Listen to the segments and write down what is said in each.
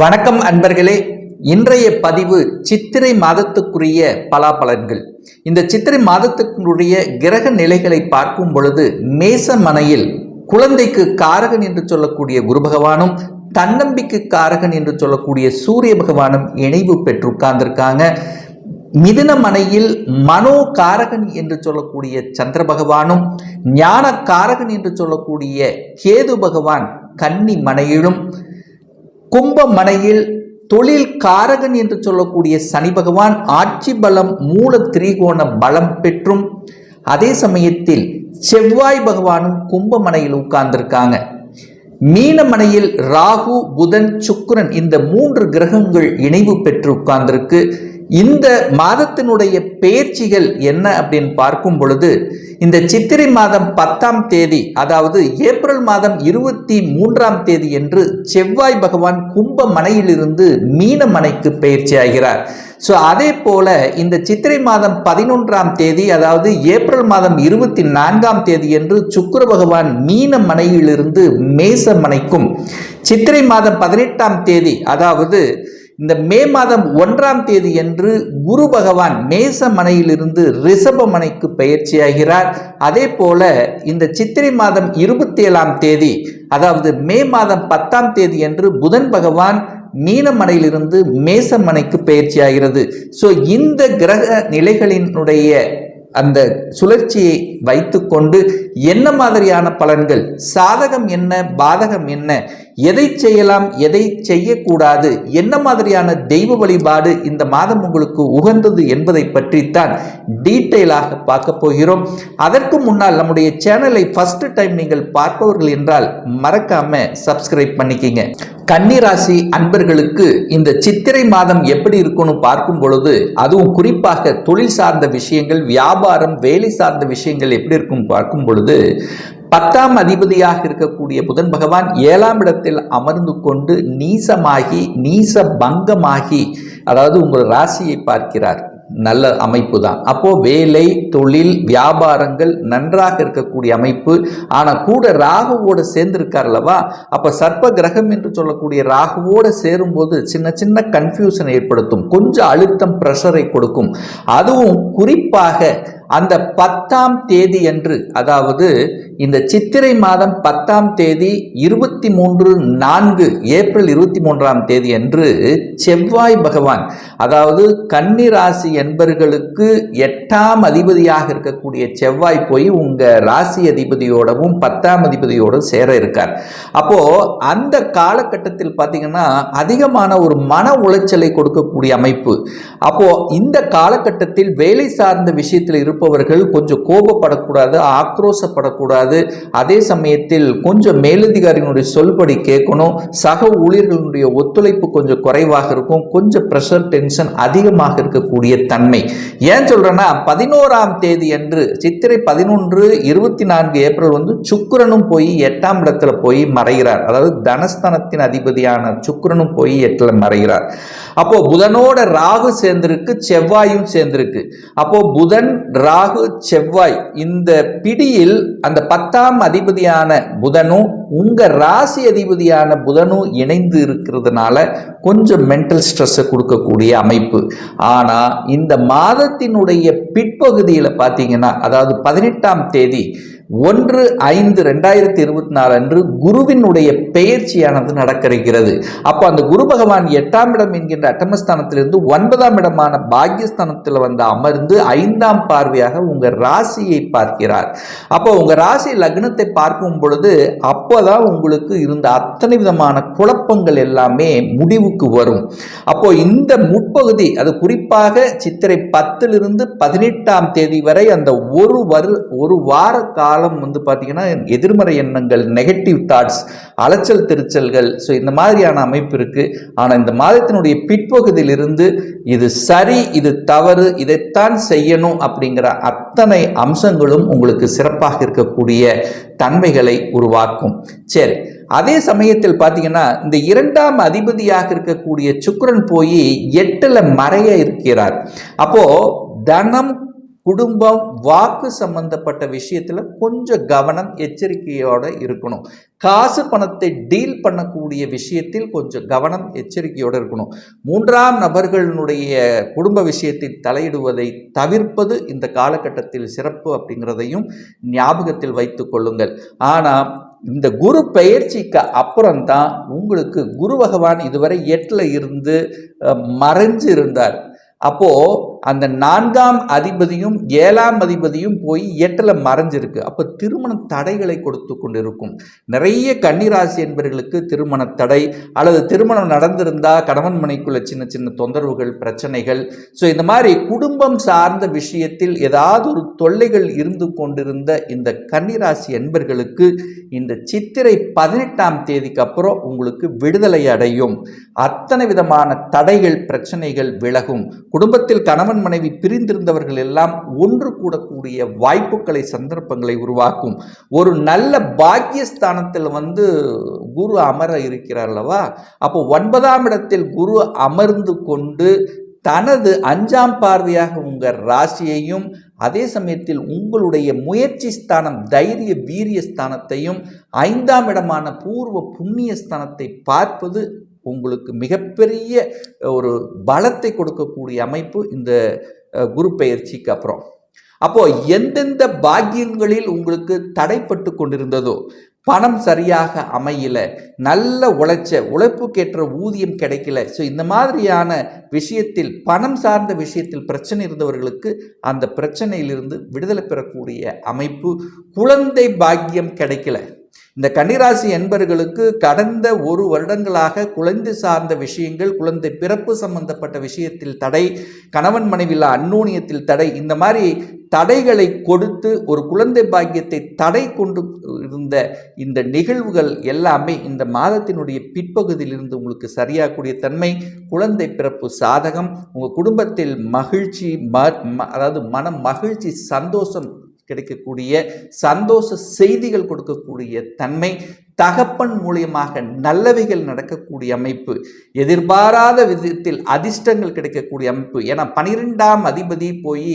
வணக்கம் அன்பர்களே. இன்றைய பதிவு சித்திரை மாதத்துக்குரிய பலாபலன்கள். இந்த சித்திரை மாதத்துக்குரிய கிரக நிலைகளை பார்க்கும் பொழுது மேச மனையில் குழந்தைக்கு காரகன் என்று சொல்லக்கூடிய குரு பகவானும் தன்னம்பிக்கை காரகன் என்று சொல்லக்கூடிய சூரிய பகவானும் இணைவு பெற்று உட்கார்ந்திருக்காங்க மிதுன மனையில் மனோ காரகன் என்று சொல்லக்கூடிய சந்திர பகவானும் ஞான காரகன் என்று சொல்லக்கூடிய கேது பகவான் கன்னி மனையிலும் கும்பமனையில் தொழில் காரகன் என்று சொல்லக்கூடிய சனி பகவான் ஆட்சி பலம் மூல திரிகோண பலம் பெற்றும். அதே சமயத்தில் செவ்வாய் பகவானும் கும்பமனையில் உட்கார்ந்திருக்காங்க. மீனமனையில் ராகு புதன் சுக்கரன் இந்த மூன்று கிரகங்கள் இணைவு பெற்று உட்கார்ந்திருக்கு. இந்த மாதத்தினுடைய பெயர்ச்சிகள் என்ன அப்படின்னு பார்க்கும் பொழுது இந்த சித்திரை மாதம் பத்தாம் தேதி அதாவது ஏப்ரல் மாதம் இருபத்தி மூன்றாம் தேதி என்று செவ்வாய் பகவான் கும்ப மனையிலிருந்து மீன மனைக்கு பயிற்சி ஆகிறார் ஸோ அதே போல இந்த சித்திரை மாதம் பதினொன்றாம் தேதி அதாவது ஏப்ரல் மாதம் இருபத்தி நான்காம் தேதி என்று சுக்கர பகவான் மீன மனையிலிருந்து மேச மனைக்கும் சித்திரை மாதம் பதினெட்டாம் தேதி அதாவது இந்த மே மாதம் ஒன்றாம் தேதி என்று குரு பகவான் மேச மனையிலிருந்து ரிஷப மனைக்கு பயிற்சியாகிறார். அதே போல இந்த சித்திரை மாதம் இருபத்தி ஏழாம் தேதி அதாவது மே மாதம் பத்தாம் தேதி என்று புதன் பகவான் மீனமனையிலிருந்து மேசமனைக்கு பயிற்சியாகிறது. ஸோ இந்த கிரக நிலைகளினுடைய அந்த சுழற்சியை வைத்துக்கொண்டு என்ன மாதிரியான பலன்கள்? சாதகம் என்ன? பாதகம் என்ன? எதை செய்யலாம் எதை செய்யக்கூடாது என்ன மாதிரியான தெய்வ வழிபாடு இந்த மாதம் உங்களுக்கு உகந்தது என்பதை பற்றித்தான் டீட்டெயிலாக பார்க்க போகிறோம். அதற்கு முன்னால் நம்முடைய சேனலை ஃபர்ஸ்ட் டைம் நீங்கள் பார்ப்பவர்கள் என்றால் மறக்காம சப்ஸ்கிரைப் பண்ணிக்கிங்க. கன்னிராசி அன்பர்களுக்கு இந்த சித்திரை மாதம் எப்படி இருக்கும்னு பார்க்கும் பொழுது அதுவும் குறிப்பாக தொழில் சார்ந்த விஷயங்கள் வியாபாரம் வேலை சார்ந்த விஷயங்கள் எப்படி இருக்கும் பார்க்கும் பொழுது பத்தாம் அதிபதியாக இருக்கக்கூடிய புதன் பகவான் ஏழாம் இடத்தில் அமர்ந்து கொண்டு நீசமாகி நீச பங்கமாகி அதாவது உங்கள் ராசியை பார்க்கிறார். நல்ல அமைப்பு தான் அப்போ வேலை தொழில் வியாபாரங்கள் நன்றாக இருக்கக்கூடிய அமைப்பு. ஆனால் கூட ராகுவோடு சேர்ந்திருக்கார் அல்லவா? அப்போ சர்ப்ப கிரகம் என்று சொல்லக்கூடிய ராகுவோடு சேரும்போது சின்ன சின்ன கன்ஃபியூஷன் ஏற்படுத்தும். கொஞ்சம் அழுத்தம் ப்ரெஷரை கொடுக்கும். அதுவும் குறிப்பாக அந்த பத்தாம் தேதி அன்று அதாவது இந்த சித்திரை மாதம் பத்தாம் தேதி இருபத்தி மூன்று நான்கு ஏப்ரல் இருபத்தி மூன்றாம் தேதி அன்று செவ்வாய் பகவான் அதாவது கன்னிராசி என்பர்களுக்கு எட்டாம் அதிபதியாக இருக்கக்கூடிய செவ்வாய் போய் உங்க ராசி அதிபதியோடவும் பத்தாம் அதிபதியோடும் சேர இருக்கார். அப்போ அந்த காலகட்டத்தில் பார்த்தீங்கன்னா அதிகமான ஒரு மன உளைச்சலை கொடுக்கக்கூடிய அமைப்பு. அப்போ இந்த காலகட்டத்தில் வேலை சார்ந்த விஷயத்தில் இருப்பவர்கள் கொஞ்சம் கோபப்படக்கூடாது ஆக்ரோசப்படக்கூடாது அதே சமயத்தில் கொஞ்சம் மேலதிகாரிகளுடைய சொல்படி கேட்கணும். சக ஊழியர்களுடைய ஒத்துழைப்பு கொஞ்சம் குறைவாக இருக்கும். கொஞ்சம் ப்ரெஷர் டென்ஷன் அதிகமாக இருக்கக்கூடிய தன்மை. ஏன் சொல்றேன்னா பதினோராம் தேதி அன்று சித்திரை பதினொன்று இருபத்தி நான்கு ஏப்ரல் வந்து சுக்கரனும் போய் எட்டாம் இடத்துல போய் மறைகிறார். அதாவது தனஸ்தனத்தின் அதிபதியான சுக்கரனும் போய் எட்டுல மறைகிறார். அப்போ புதனோட ராகு சேர்ந்திருக்கு செவ்வாயும் சேர்ந்திருக்கு. அப்போ புதன் ராகு செவ்வாய் இந்த பிடியில் அந்த பத்தாம் அதிபதியான புதனும் உங்க ராசி அதிபதியான புதனும் இணைந்து இருக்கிறதுனால கொஞ்சம் மென்டல் ஸ்ட்ரெஸ்ஸை கொடுக்கக்கூடிய அமைப்பு. ஆனா இந்த மாதத்தினுடைய பிற்பகுதியில் பார்த்தீங்கன்னா அதாவது பதினெட்டாம் தேதி ஒன்று ஐந்து ரெண்டாயிரத்தி இருபத்தி நாலு அன்று குருவினுடைய பெயர்ச்சியானது நடக்கிறது அப்போ அந்த குரு பகவான் எட்டாம் இடம் என்கின்ற அட்டமஸ்தானத்திலிருந்து ஒன்பதாம் இடமான பாக்யஸ்தானத்தில் வந்து அமர்ந்து ஐந்தாம் பார்வையாக உங்க ராசியை பார்க்கிறார். அப்போ உங்க ராசி லக்னத்தை பார்க்கும் பொழுது அப்போதான் உங்களுக்கு இருந்த அத்தனை விதமான குழப்பங்கள் எல்லாமே முடிவுக்கு வரும். அப்போ இந்த முற்பகுதி அது குறிப்பாக சித்திரை பத்திலிருந்து பதினெட்டாம் தேதி வரை அந்த ஒரு வரு ஒரு வார காலம் வந்து பார்த்திங்கன்னா எதிர்மறை எண்ணங்கள் நெகட்டிவ் தாட்ஸ் அலைச்சல் திருச்சல்கள். ஸோ இந்த மாதிரியான அமைப்பு இருக்கு. ஆனால் இந்த மாதத்தினுடைய பிற்பகுதியிலிருந்து இது சரி இது தவறு இதைத்தான் செய்யணும் அப்படிங்கிற அத்தனை அம்சங்களும் உங்களுக்கு சிறப்பாக இருக்கக்கூடிய தன்மைகளை உருவாக்கும். சரி அதே சமயத்தில் பார்த்தீங்கன்னா இந்த இரண்டாம் அதிபதியாக இருக்கக்கூடிய சுக்கிரன் போய் எட்டுல மறைய இருக்கிறார். அப்போ தனம் குடும்பம் வாக்கு சம்பந்தப்பட்ட விஷயத்தில் கொஞ்சம் கவனம் எச்சரிக்கையோடு இருக்கணும். காசு பணத்தை டீல் பண்ணக்கூடிய விஷயத்தில் கொஞ்சம் கவனம் எச்சரிக்கையோடு இருக்கணும். மூன்றாம் நபர்களுடைய குடும்ப விஷயத்தில் தலையிடுவதை தவிர்ப்பது இந்த காலகட்டத்தில் சிறப்பு அப்படிங்கிறதையும் ஞாபகத்தில் வைத்து கொள்ளுங்கள். ஆனால் இந்த குரு பெயர்ச்சிக்கு அப்புறம்தான் உங்களுக்கு குரு பகவான் இதுவரை எட்டில் இருந்து மறைஞ்சு இருந்தார் அப்போது அந்த நான்காம் அதிபதியும் ஏழாம் அதிபதியும் போய் எட்டில் மறைஞ்சிருக்கு. அப்போ திருமண தடைகளை கொடுத்து கொண்டிருக்கும். நிறைய கன்னிராசி என்பவர்களுக்கு திருமண தடை அல்லது திருமணம் நடந்திருந்தால் கணவன் மனைக்குள்ள சின்ன சின்ன தொந்தரவுகள் பிரச்சனைகள். ஸோ இந்த மாதிரி குடும்பம் சார்ந்த விஷயத்தில் ஏதாவது ஒரு தொல்லைகள் இருந்து கொண்டிருந்த இந்த கன்னிராசி என்பர்களுக்கு இந்த சித்திரை பதினெட்டாம் தேதிக்கு அப்புறம் உங்களுக்கு விடுதலை அடையும். அத்தனை விதமான தடைகள் பிரச்சனைகள் விலகும். குடும்பத்தில் கணவன் மனைவி பிரிந்திருந்தவர்கள் எல்லாம் ஒன்று கூடக்கூடிய வாய்ப்புகளை சந்தர்ப்பங்களை உருவாக்கும். ஒரு நல்ல பாக்கியஸ்தானத்தில் வந்து குரு அமர இருக்கிறார் அல்லவா? அப்போ ஒன்பதாம் இடத்தில் குரு அமர்ந்து கொண்டு தனது அஞ்சாம் பார்வையாக உங்கள் ராசியையும் அதே சமயத்தில் உங்களுடைய முயற்சி ஸ்தானம் தைரிய வீரிய ஸ்தானத்தையும் ஐந்தாம் இடமான பூர்வ புண்ணிய ஸ்தானத்தை பார்ப்பது உங்களுக்கு மிகப்பெரிய ஒரு பலத்தை கொடுக்கக்கூடிய அமைப்பு இந்த குரு பயிற்சிக்கு அப்புறம். அப்போ எந்தெந்த பாக்கியங்களில் உங்களுக்கு தடைப்பட்டு கொண்டிருந்ததோ பணம் சரியாக அமையல நல்ல உழைச்ச உழைப்புக்கேற்ற ஊதியம் கிடைக்கல ஸோ இந்த மாதிரியான விஷயத்தில் பணம் சார்ந்த விஷயத்தில் பிரச்சனை இருந்தவர்களுக்கு அந்த பிரச்சனையிலிருந்து விடுதலை பெறக்கூடிய அமைப்பு குழந்தை பாக்கியம் கிடைக்கல. இந்த கன்னிராசி என்பர்களுக்கு கடந்த ஒரு வருடங்களாக குழந்தை சார்ந்த விஷயங்கள் குழந்தை பிறப்பு சம்பந்தப்பட்ட விஷயத்தில் தடை கணவன் மனைவியில் அந்நூனியத்தில் தடை இந்த மாதிரி தடைகளை கொடுத்து ஒரு குழந்தை பாக்கியத்தை தடை கொண்டு இருந்த இந்த நிகழ்வுகள் எல்லாமே இந்த மாதத்தினுடைய பிற்பகுதியிலிருந்து உங்களுக்கு சரியாகக்கூடிய தன்மை குழந்தை பிறப்பு சாதகம் உங்கள் குடும்பத்தில் மகிழ்ச்சி ம ம- அதாவது மன மகிழ்ச்சி சந்தோஷம் கிடைக்கக்கூடிய சந்தோஷ செய்திகள் கொடுக்கக்கூடிய தன்மை தகப்பன் மூலியமாக நல்லவைகள் நடக்கக்கூடிய அமைப்பு எதிர்பாராத விதத்தில் அதிர்ஷ்டங்கள் கிடைக்கக்கூடிய அமைப்பு. ஏன்னா பனிரெண்டாம் அதிபதி போய்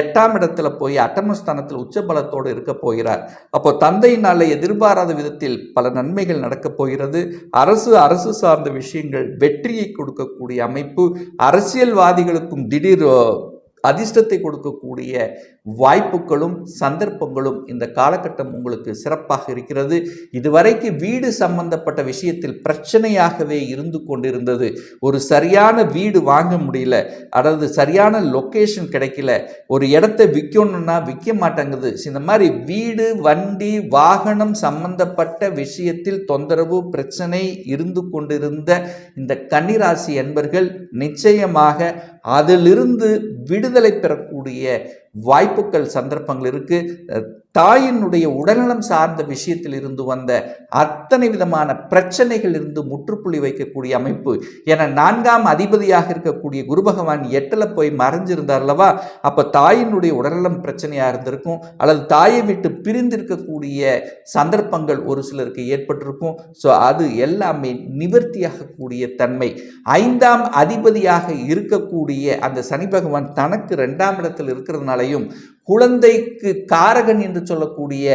எட்டாம் இடத்துல போய் அட்டமஸ்தானத்தில் உச்சபலத்தோடு இருக்க போகிறார். அப்போ தந்தையினால எதிர்பாராத விதத்தில் பல நன்மைகள் நடக்கப் போகிறது. அரசு அரசு சார்ந்த விஷயங்கள் வெற்றியை கொடுக்கக்கூடிய அமைப்பு. அரசியல்வாதிகளுக்கும் திடீர் அதிர்ஷ்டத்தை கொடுக்கக்கூடிய வாய்ப்புகளும் சந்தர்ப்பங்களும் இந்த காலகட்டம் உங்களுக்கு சிறப்பாக இருக்கிறது. இதுவரைக்கு வீடு சம்பந்தப்பட்ட விஷயத்தில் பிரச்சனையாகவே இருந்து கொண்டிருந்தது. ஒரு சரியான வீடு வாங்க முடியல. அதாவது சரியான லொக்கேஷன் கிடைக்கல. ஒரு இடத்த விற்கணும்னா விற்க மாட்டேங்குது. இந்த மாதிரி வீடு வண்டி வாகனம் சம்பந்தப்பட்ட விஷயத்தில் தொந்தரவு பிரச்சனை இருந்து கொண்டிருந்த இந்த கன்னிராசி என்பர்கள் நிச்சயமாக அதிலிருந்து விடுதலை பெறக்கூடிய வாய்ப்புகள் சந்தர்ப்பங்கள் இருக்குது தாயினுடைய உடல்நலம் சார்ந்த விஷயத்தில் இருந்து வந்த அத்தனை விதமான பிரச்சனைகள் இருந்து முற்றுப்புள்ளி வைக்கக்கூடிய அமைப்பு. என நான்காம் அதிபதியாக இருக்கக்கூடிய குரு பகவான் எட்டில் போய் மறைஞ்சிருந்தார் அல்லவா? அப்போ தாயினுடைய உடல்நலம் பிரச்சனையாக இருந்திருக்கும். அல்லது தாயை விட்டு பிரிந்திருக்கக்கூடிய சந்தர்ப்பங்கள் ஒரு சிலருக்கு ஏற்பட்டிருக்கும். ஸோ அது எல்லாமே நிவர்த்தியாகக்கூடிய தன்மை. ஐந்தாம் அதிபதியாக இருக்கக்கூடிய அந்த சனி பகவான் தனக்கு ரெண்டாம் இடத்தில் இருக்கிறதுனாலையும் குழந்தைக்கு காரகன் என்று சொல்லக்கூடிய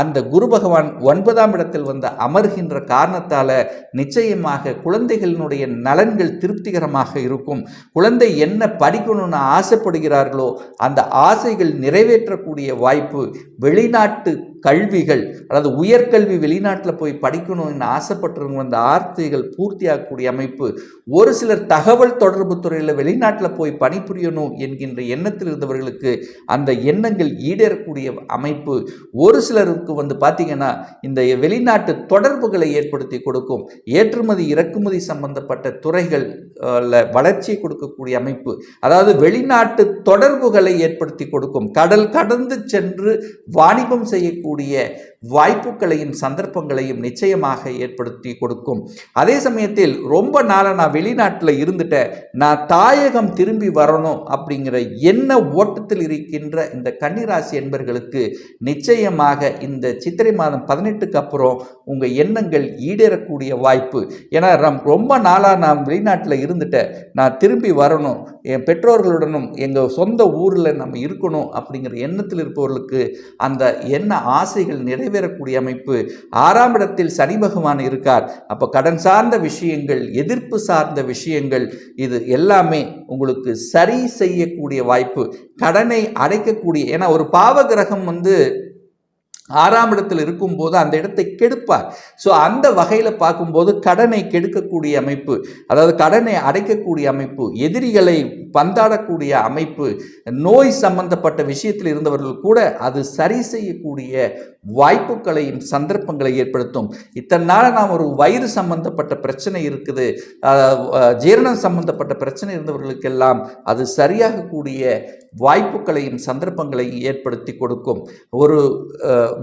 அந்த குரு பகவான் ஒன்பதாம் இடத்தில் வந்து அமர்கின்ற காரணத்தால் நிச்சயமாக குழந்தைகளினுடைய நலன்கள் திருப்திகரமாக இருக்கும். குழந்தை என்ன படிக்கணும்னு ஆசைப்படுகிறார்களோ அந்த ஆசைகள் நிறைவேற்றக்கூடிய வாய்ப்பு வெளிநாட்டு கல்விகள் அதாவது உயர்கல்வி வெளிநாட்டில் போய் படிக்கணும்னு ஆசைப்பட்டிருங்க அந்த ஆர்த்திகள் பூர்த்தியாகக்கூடிய அமைப்பு ஒரு சிலர் தகவல் தொடர்பு துறையில் வெளிநாட்டில் போய் பணிபுரியணும் என்கின்ற எண்ணத்தில் இருந்தவர்களுக்கு அந்த எண்ணங்கள் ஈடேறக்கூடிய அமைப்பு ஒரு சிலருக்கு வந்து பார்த்திங்கன்னா இந்த வெளிநாட்டு தொடர்புகளை ஏற்படுத்தி கொடுக்கும் ஏற்றுமதி இறக்குமதி சம்பந்தப்பட்ட துறைகள் வளர்ச்சியை கொடுக்கக்கூடிய அமைப்பு. அதாவது வெளிநாட்டு தொடர்புகளை ஏற்படுத்தி கொடுக்கும். கடல் கடந்து சென்று வாணிபம் செய்யக்கூடிய வாய்ப்புகளையும் சந்தர்ப்பங்களையும் நிச்சயமாக ஏற்படுத்தி கொடுக்கும். அதே சமயத்தில் ரொம்ப நாளாக நான் வெளிநாட்டில் இருந்துட்டேன் நான் தாயகம் திரும்பி வரணும் அப்படிங்கிற எண்ண ஓட்டத்தில் இருக்கின்ற இந்த கன்னிராசி என்பர்களுக்கு நிச்சயமாக இந்த சித்திரை மாதம் பதினெட்டுக்கு அப்புறம் உங்கள் எண்ணங்கள் ஈடேறக்கூடிய வாய்ப்பு. ஏன்னா ரம் ரொம்ப நாளாக நான் வெளிநாட்டில் இருந்துட்டேன் நான் திரும்பி வரணும். என் பெற்றோர்களுடனும் எங்கள் சொந்த ஊரில் நம்ம இருக்கணும் அப்படிங்கிற எண்ணத்தில் இருப்பவர்களுக்கு அந்த எண்ண ஆசைகள் நிறைவேறக்கூடிய அமைப்பு? ஆறாம் இடத்தில் சனி பகவான் இருக்கார். அப்போ கடன் சார்ந்த விஷயங்கள் எதிர்ப்பு சார்ந்த விஷயங்கள் இது எல்லாமே உங்களுக்கு சரி செய்யக்கூடிய வாய்ப்பு. கடனை அடைக்கக்கூடிய ஏன்னா ஒரு பாவ கிரகம் வந்து ஆறாம் இடத்தில் இருக்கும்போது அந்த இடத்தை கெடுப்பார். ஸோ அந்த வகையில் பார்க்கும்போது கடனை கெடுக்கக்கூடிய அமைப்பு அதாவது கடனை அடைக்கக்கூடிய அமைப்பு எதிரிகளை பந்தாடக்கூடிய அமைப்பு நோய் சம்பந்தப்பட்ட விஷயத்தில் இருந்தவர்கள் கூட அது சரி செய்யக்கூடிய வாய்ப்புகளையும் சந்தர்ப்பங்களை ஏற்படுத்தும். இத்தனை நாள் நாம் ஒரு வயிறு சம்பந்தப்பட்ட பிரச்சனை இருக்குது ஜீரணம் சம்பந்தப்பட்ட பிரச்சனை இருந்தவர்களுக்கெல்லாம் அது சரியாகக்கூடிய வாய்ப்புகளையும் சந்தர்ப்பங்களையும் ஏற்படுத்தி கொடுக்கும். ஒரு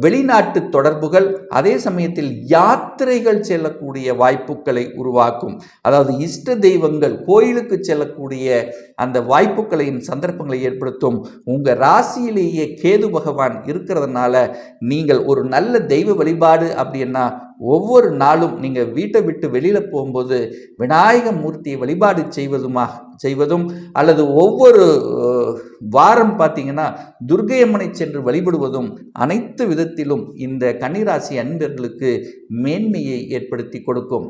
வெளிநாட்டு தொடர்புகள் அதே சமயத்தில் யாத்திரைகள் செல்லக்கூடிய வாய்ப்புகளை உருவாக்கும். அதாவது இஷ்ட தெய்வங்கள் கோயிலுக்கு செல்லக்கூடிய அந்த வாய்ப்புகளையும் சந்தர்ப்பங்களை ஏற்படுத்தும். உங்கள் ராசியிலேயே கேது பகவான் இருக்கிறதுனால நீங்கள் ஒரு நல்ல தெய்வ வழிபாடு அப்படின்னா ஒவ்வொரு நாளும் நீங்கள் வீட்டை விட்டு வெளியில் போகும்போது விநாயக மூர்த்தியை வழிபாடு செய்வதுமாக செய்வதும் அல்லது ஒவ்வொரு வாரம் பார்த்தீங்கன்னா துர்கையம்மனை சென்று வழிபடுவதும் அனைத்து விதத்திலும் இந்த கன்னிராசி அன்பர்களுக்கு மேன்மையை ஏற்படுத்தி கொடுக்கும்.